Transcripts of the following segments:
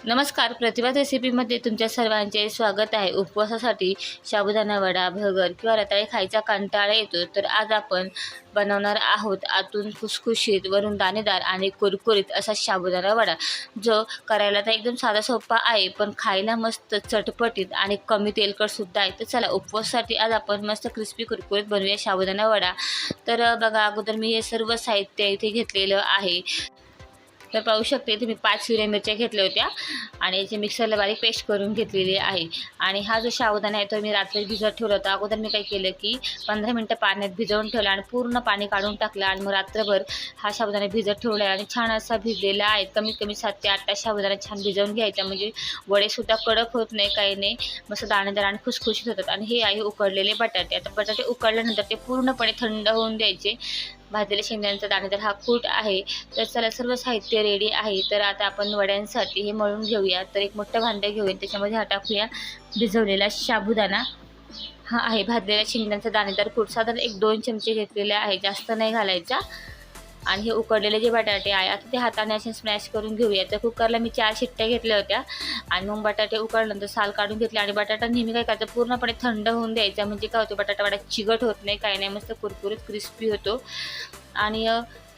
नमस्कार प्रतिभा रेसिपीमध्ये तुमच्या सर्वांचे स्वागत आहे. उपवासासाठी साबुदाणा वडा भगर किंवा रताळे खायचा कंटाळा येतो तर आज आपण बनवणार आहोत आतून खुसखुशीत वरून दाणेदार आणि कुरकुरीत असा साबुदाणा वडा जो करायला तर एकदम साधा सोपा आहे पण खायला मस्त चटपटीत आणि कमी तेलकटसुद्धा आहे. तर चला उपवासासाठी आज आपण मस्त क्रिस्पी कुरकुरीत बनवूया साबुदाणा वडा. तर बघा अगोदर मी हे सर्व साहित्य इथे घेतलेलं आहे. तर पाहू शकते इथे मी पाच हिरव्या मिरच्या घेतल्या होत्या आणि याची मिक्सरला बारीक पेस्ट करून घेतलेली आहे. आणि हा जो सावधान आहे तो मी रात्री भिजत ठेवला होता. अगोदर मी काय केलं की पंधरा मिनटं पाण्यात भिजवून ठेवला आणि पूर्ण पाणी काढून टाकलं आणि मग रात्रभर हा साबुदाणा भिजत ठेवला आहे आणि छान असा भिजलेला आहे. कमीत कमी सात ते आठ तास साबुदाणा छान भिजवून घ्यायचा. म्हणजे वडेसुद्धा कडक होत नाही काही नाही. मस्त दाणेदार आणि खुसखुशीत होतात. आणि हे आहे उकडलेले बटाटे. आता बटाटे उकडल्यानंतर ते पूर्णपणे थंड होऊन द्यायचे. भाजलेल्या शेंगदाण्याचा दाणेदार हा कूट आहे तर चला सर्व साहित्य रेडी आहे. तर आता आपण वड्यांसाठी हे मळून घेऊया. तर एक मोठं भांडं घेऊया. त्याच्यामध्ये हा टाकूया. भिजवलेला साबुदाणा हा आहे. भाजलेल्या शेंगदाण्याचा दाणेदार कूट. साधारण एक दोन चमचे घेतलेले आहे. जास्त नाही घालायचा. आणि हे उकडलेले जे बटाटे आहे आता ते हाताने असे स्मॅश करून घेऊया. तर कुकरला मी चार शिट्ट्या घेतल्या होत्या. आणि मग बटाटे उकडल्यानंतर साल काढून घेतले. आणि बटाटा नेहमी काय करायचं पूर्णपणे थंड होऊन द्यायचा. म्हणजे काय होतं बटाटा वाटा चिगट होत नाही काही नाही. मस्त कुरकुरीत क्रिस्पी होतो. आणि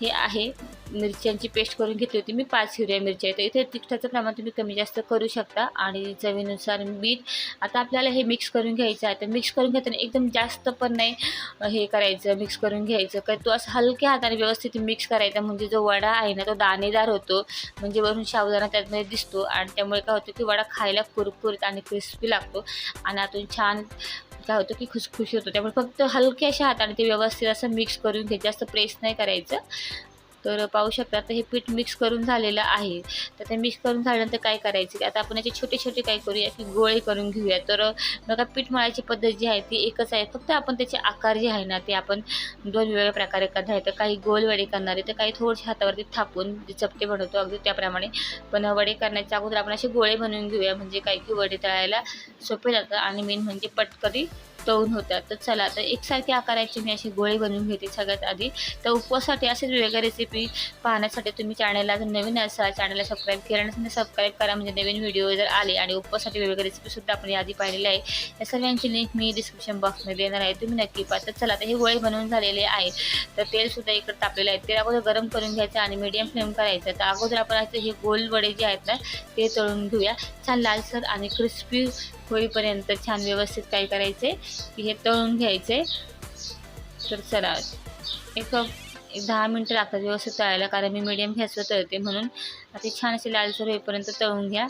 हे आहे मिरच्यांची पेस्ट करून घेतली होती मी पाच हिरव्या मिरच्या तर इथे तिखटाचं प्रमाण तुम्ही कमी जास्त करू शकता आणि चवीनुसार मीठ आता आपल्याला हे मिक्स करून घ्यायचं आहे. तर मिक्स करून घेताना एकदम जास्त पण नाही हे करायचं मिक्स करून घ्यायचं. का तो असं हलक्या हाताने व्यवस्थित मिक्स करायचा. म्हणजे जो वडा आहे ना तो दाणेदार होतो. म्हणजे वरून साबुदाणा त्यातमध्ये दिसतो आणि त्यामुळे काय होतं की वडा खायला कुरकुरीत आणि क्रिस्पी लागतो. आणि आतून छान काय होतं की खुसखुशी होतो. त्यामुळे फक्त हलक्याशा हाताने ते व्यवस्थित असं मिक्स करून घ्यायचं. जास्त प्रेस नाही करायचं. तर पाहू शकता आता हे पीठ मिक्स करून झालेलं आहे. तर ते मिक्स करून झाल्यानंतर काय करायचं आता आपण याचे छोटे छोटे काय करूया की गोळे करून घेऊया. तर बघा पीठ मळायची पद्धत जी आहे ती एकच आहे. फक्त आपण त्याचे आकार जे आहे ना ते आपण दोन वेगवेगळ्या प्रकारे करणार आहे. तर काही गोल वडे करणार आहे. तर काही थोडेसे हातावरती थापून जे चपटे बनवतो अगदी त्याप्रमाणे. पण वडे करण्याच्या अगोदर आपण असे गोळे बनवून घेऊया. म्हणजे काही की वडे तळायला सोपे जातं आणि मेन म्हणजे पटकरी तळून होतात तर चला तर एकसारखे आकाराचे मी असे गोळे बनवून घेते सगळ्यात आधी. तर उपवासासाठी असेच वेगवेगळ्या रेसिपी पाहण्यासाठी तुम्ही चॅनलला जर नवीन असाल चॅनलला सबस्क्राईब केलं नसेल सबस्क्राईब करा. म्हणजे नवीन व्हिडिओ जर आले आणि उपवासाठी वेगवेगळ्या रेसिपीसुद्धा आपण यादी पाहिलेली आहे या सर्वांची लिंक मी डिस्क्रिप्शन बॉक्समध्ये देणार आहे. तुम्ही नक्की पहा. तर चला तर हे गोळे बनवून झालेले आहे तर तेलसुद्धा इकडे तापलेलं आहे. तेल अगोदर गरम करून घ्यायचं आणि मीडियम फ्लेम करायचं. तर अगोदर आपण हे गोल वडे जे आहेत ना ते तळून घेऊया. छान लालसर आणि क्रिस्पी होईपर्यंत छान व्यवस्थित काय करायचे की हे तळून घ्यायचे. तर चला एक एक दहा मिनटं लागतात व्यवस्थित तळायला कारण मी मीडियम घ्यायचं तळते म्हणून. आता छान असे लालसर होईपर्यंत तळून घ्या.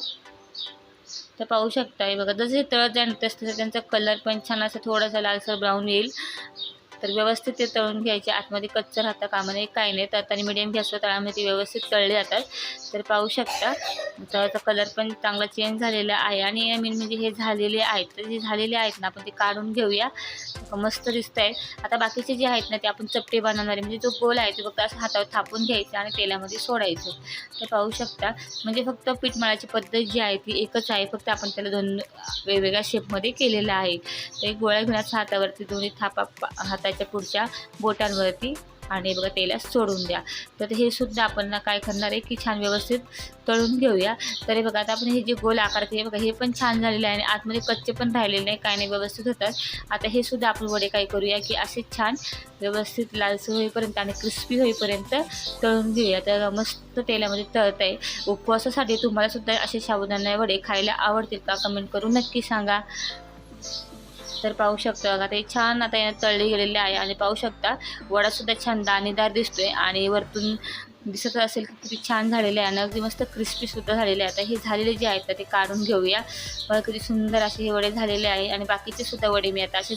तर पाहू शकता हे बघा जसे तळत जाईल तसं तसं त्यांचा कलर पण छान असं थोडासा लालसर ब्राऊन येईल. तर व्यवस्थित ते तळून घ्यायचे. आतमध्ये कच्चं राहता कामा नये काही नाही तर आणि मिडियम गॅसवर तळामध्ये ते व्यवस्थित तळले जातात. तर पाहू शकता तळाचा कलर पण चांगला चेंज झालेला आहे. आणि मेन म्हणजे हे झालेले आहेत. तर जे झालेले आहेत ना आपण ते काढून घेऊया. मस्त दिसत आहे आता बाकीचे जे आहेत ना ते आपण चपटे बनवणार आहे. म्हणजे जो गोल आहे तो फक्त असं हातावर थापून घ्यायचं आणि तेलामध्ये सोडायचं. तर पाहू शकता म्हणजे फक्त पीठ मळाची पद्धत जी आहे ती एकच आहे. फक्त आपण त्याला दोन वेगवेगळ्या शेपमध्ये केलेलं आहे. तर एक घेण्याच्या हातावरती दोन्ही थापा पा- हाताच्या पुढच्या बोटांवरती आणि बघा तेलात सोडून द्या. तर हे सुद्धा आपण ना काय करणार आहे की छान व्यवस्थित तळून घेऊया. तर बघा आता आपण हे जे गोल आकार हे बघा हे पण छान झालेलं आहे आणि आतमध्ये कच्चे पण राहिलेले नाही काय नाही व्यवस्थित होतात. आता हे सुद्धा आपण वडे काय करूया की असे छान व्यवस्थित लालसर होईपर्यंत आणि क्रिस्पी होईपर्यंत तळून घेऊया. तर मस्त तेलामध्ये तळत आहे उपवासासाठी तुम्हाला सुद्धा असे साबुदाणा वडे खायला आवडतील का? कमेंट करून नक्की सांगा. तर पाहू शकता बघा ते छान आता यानं तळले गेलेले आहे आणि पाहू शकता वडासुद्धा छान दाणेदार दिसतोय आणि वरतून दिसत असेल की किती छान झालेले आहे आणि अगदी मस्त क्रिस्पीसुद्धा झालेले आहे. आता हे झालेले जे आहेत ना ते काढून घेऊया. बघा किती सुंदर असे हे वडे झालेले आहे आणि बाकीचे सुद्धा वडे मी आता असे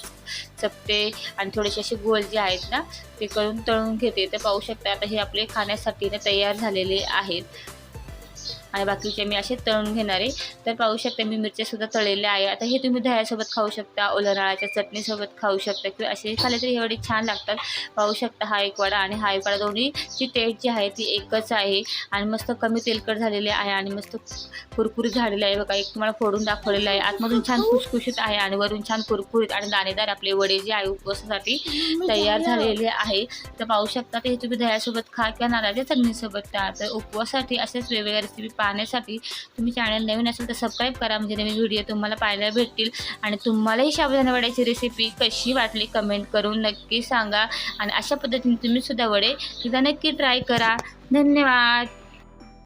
चपटे आणि थोडेसे असे गोल जे आहेत ना ते करून तळून घेते. तर पाहू शकता आता हे आपले खाण्यासाठी ना तयार झालेले आहेत. आणि बाकीचे मी असे तळून घेणार आहे. तर पाहू शकता मी मिरच्यासुद्धा तळलेल्या आहे. आता हे तुम्ही दह्यासोबत खाऊ शकता ओल्या नारळाच्या चटणीसोबत खाऊ शकता किंवा असे खाल्ले तरी हे वडे छान लागतात. पाहू शकता हा एक वडा आणि हा एक वडा दोन्हीची टेस्ट जी आहे ती एकच आहे. आणि मस्त कमी तेलकट झालेले आहे आणि मस्त कुरकुरीत झालेले आहे. बघा एक तुम्हाला फोडून दाखवलेलं आहे. आतमधून छान खुसखुशीत आहे आणि वरून छान कुरकुरीत आणि दाणेदार आपले वडे जे आहे उपवासासाठी तयार झालेले आहे. तर पाहू शकता ते तुम्ही दह्यासोबत खा किंवा नारळाच्या चटणीसोबत खा. तर उपवासासाठी असेच वेगवेगळ्या रेसिपी पाहण्यासाठी तुम्ही चॅनल नवीन असेल तर सबस्क्राईब करा. म्हणजे नवीन व्हिडिओ तुम्हाला पाहायला भेटतील. आणि तुम्हालाही साबुदाणा वड्याची रेसिपी कशी वाटली कमेंट करून नक्की सांगा. आणि अशा पद्धतीने तुम्हीसुद्धा वडे एकदा नक्की ट्राय करा. धन्यवाद.